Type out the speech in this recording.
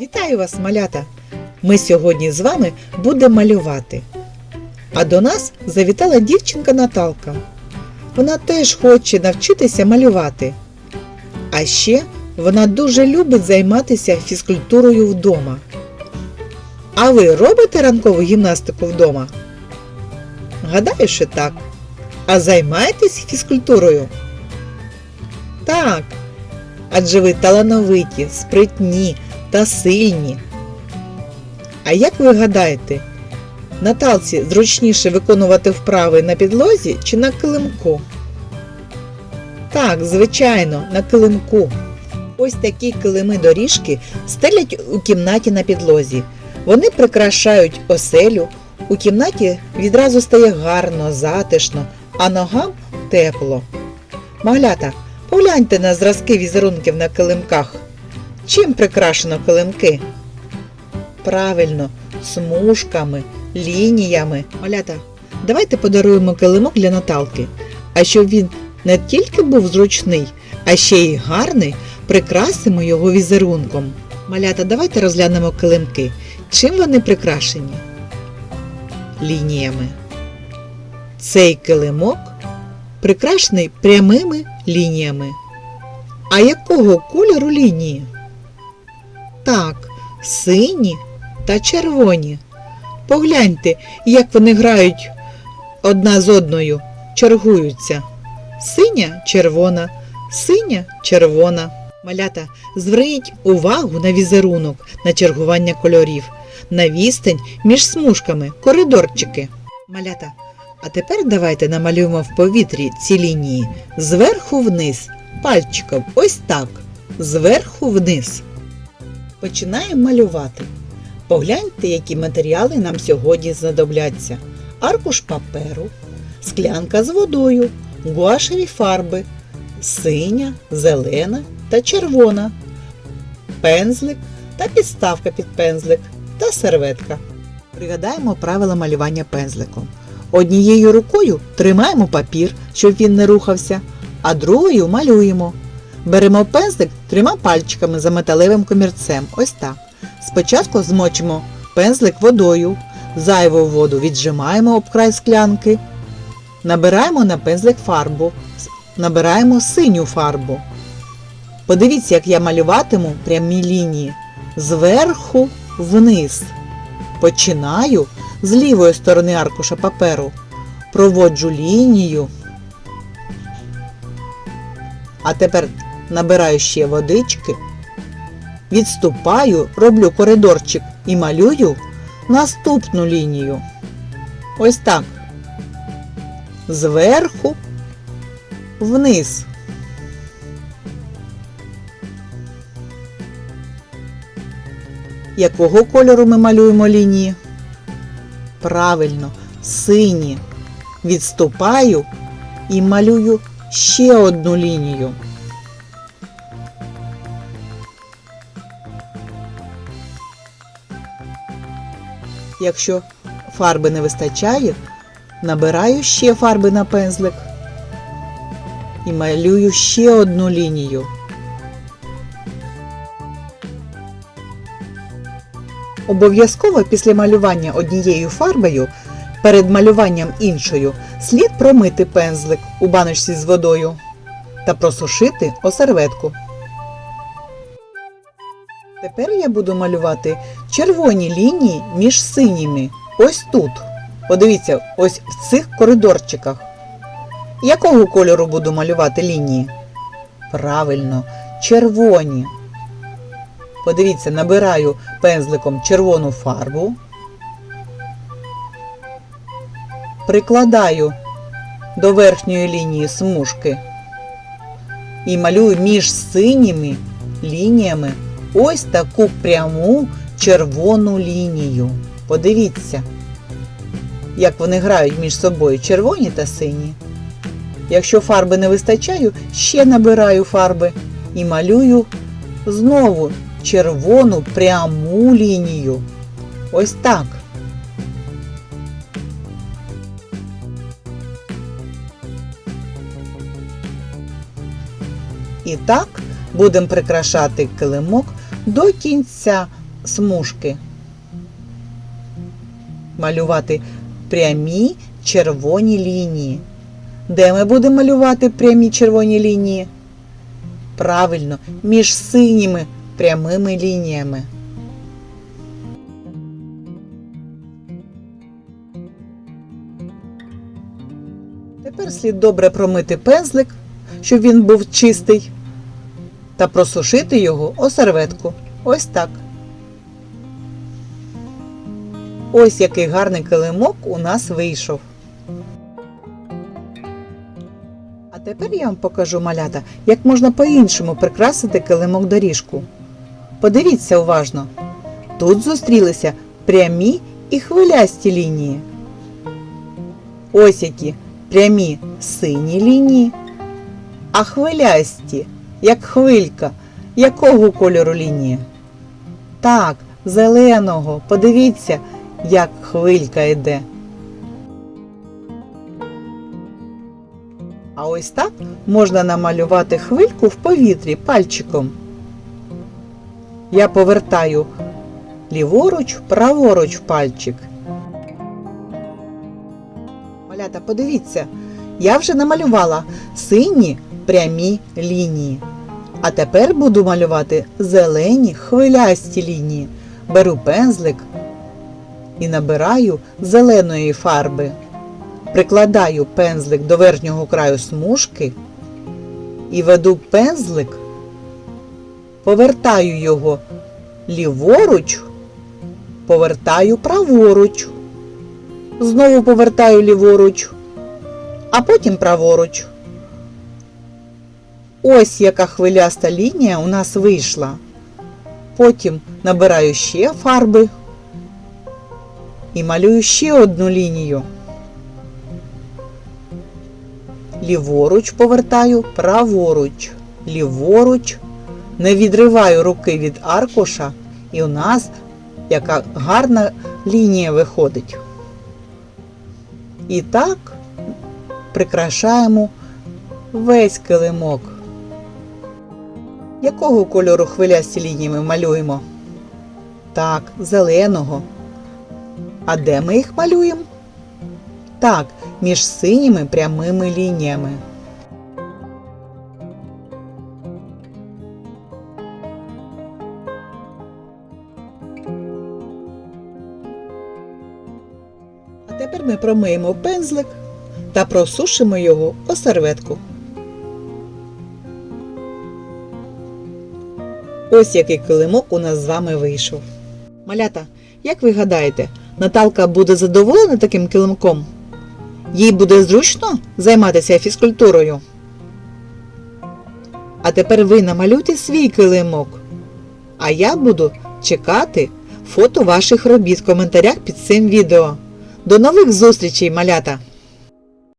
Вітаю вас, малята! Ми сьогодні з вами будемо малювати. А до нас завітала дівчинка Наталка. Вона теж хоче навчитися малювати. А ще вона дуже любить займатися фізкультурою вдома. А ви робите ранкову гімнастику вдома? Гадаю, що так. А займаєтесь фізкультурою? Так. Адже ви талановиті, спритні та сильні. А як ви гадаєте, Наталці зручніше виконувати вправи на підлозі чи на килимку? Так, звичайно, на килимку. Ось такі килими доріжки стелять у кімнаті на підлозі. Вони прикрашають оселю. У кімнаті відразу стає гарно, затишно, а ногам тепло. Малята, погляньте на зразки візерунків на килимках. Чим прикрашено килимки? Правильно, смужками, лініями. Малята, давайте подаруємо килимок для Наталки. А щоб він не тільки був зручний, а ще й гарний, прикрасимо його візерунком. Малята, давайте розглянемо килимки. Чим вони прикрашені? Лініями. Цей килимок прикрашений прямими лініями. А якого кольору лінії? Сині та червоні. Погляньте, як вони грають одна з одною, чергуються. Синя червона, синя червона. Малята, зверніть увагу на візерунок, на чергування кольорів, на відстань між смужками, коридорчики. Малята, а тепер давайте намалюємо в повітрі ці лінії зверху вниз, пальчиком, ось так, зверху вниз. Починаємо малювати. Погляньте, які матеріали нам сьогодні знадобляться: аркуш паперу, склянка з водою, гуашеві фарби, синя, зелена та червона, пензлик та підставка під пензлик та серветка. Пригадаємо правила малювання пензликом. Однією рукою тримаємо папір, щоб він не рухався, а другою малюємо. Беремо пензлик трьома пальчиками за металевим комірцем. Ось так. Спочатку змочимо пензлик водою, зайву воду віджимаємо об край склянки, набираємо на пензлик фарбу, набираємо синю фарбу. Подивіться, як я малюватиму прямі лінії зверху вниз. Починаю з лівої сторони аркуша паперу, проводжу лінію. А тепер набираю ще водички, відступаю, роблю коридорчик і малюю наступну лінію. Ось так. Зверху вниз. Якого кольору ми малюємо лінії? Правильно, сині. Відступаю і малюю ще одну лінію. Якщо фарби не вистачає, набираю ще фарби на пензлик і малюю ще одну лінію. Обов'язково після малювання однією фарбою перед малюванням іншою слід промити пензлик у баночці з водою та просушити о серветку. Тепер я буду малювати червоні лінії між синіми. Ось тут. Подивіться, ось в цих коридорчиках. Якого кольору буду малювати лінії? Правильно, червоні. Подивіться, набираю пензликом червону фарбу. Прикладаю до верхньої лінії смужки і малюю між синіми лініями ось таку пряму червону лінію. Подивіться, як вони грають між собою червоні та сині. Якщо фарби не вистачає, ще набираю фарби і малюю знову червону пряму лінію. Ось так. І так будемо прикрашати килимок до кінця смужки. Малювати прямі червоні лінії. Де ми будемо малювати прямі червоні лінії? Правильно, між синіми прямими лініями. Тепер слід добре промити пензлик, щоб він був чистий, та просушити його о серветку. Ось так. Ось який гарний килимок у нас вийшов. А тепер я вам покажу малята, як можна по-іншому прикрасити килимок доріжку. Подивіться уважно. Тут зустрілися прямі і хвилясті лінії. Ось які прямі сині лінії, а хвилясті, як хвилька. Якого кольору лінії? Так, зеленого. Подивіться, як хвилька йде. А ось так можна намалювати хвильку в повітрі пальчиком. Я повертаю ліворуч, праворуч пальчик. Малята, подивіться, я вже намалювала сині прямі лінії. А тепер буду малювати зелені хвилясті лінії. Беру пензлик і набираю зеленої фарби. Прикладаю пензлик до верхнього краю смужки і веду пензлик, повертаю його ліворуч, повертаю праворуч, знову повертаю ліворуч, а потім праворуч. Ось яка хвиляста лінія у нас вийшла. Потім набираю ще фарби і малюю ще одну лінію. Ліворуч повертаю, праворуч, ліворуч. Не відриваю руки від аркуша, і у нас яка гарна лінія виходить. І так прикрашаємо весь килимок. Якого кольору хвилясті лінії ми малюємо? Так, зеленого. А де ми їх малюємо? Так, між синіми прямими лініями. А тепер ми промиємо пензлик та просушимо його о серветку. Ось який килимок у нас з вами вийшов. Малята, як ви гадаєте, Наталка буде задоволена таким килимком? Їй буде зручно займатися фізкультурою? А тепер ви намалюйте свій килимок. А я буду чекати фото ваших робіт в коментарях під цим відео. До нових зустрічей, малята!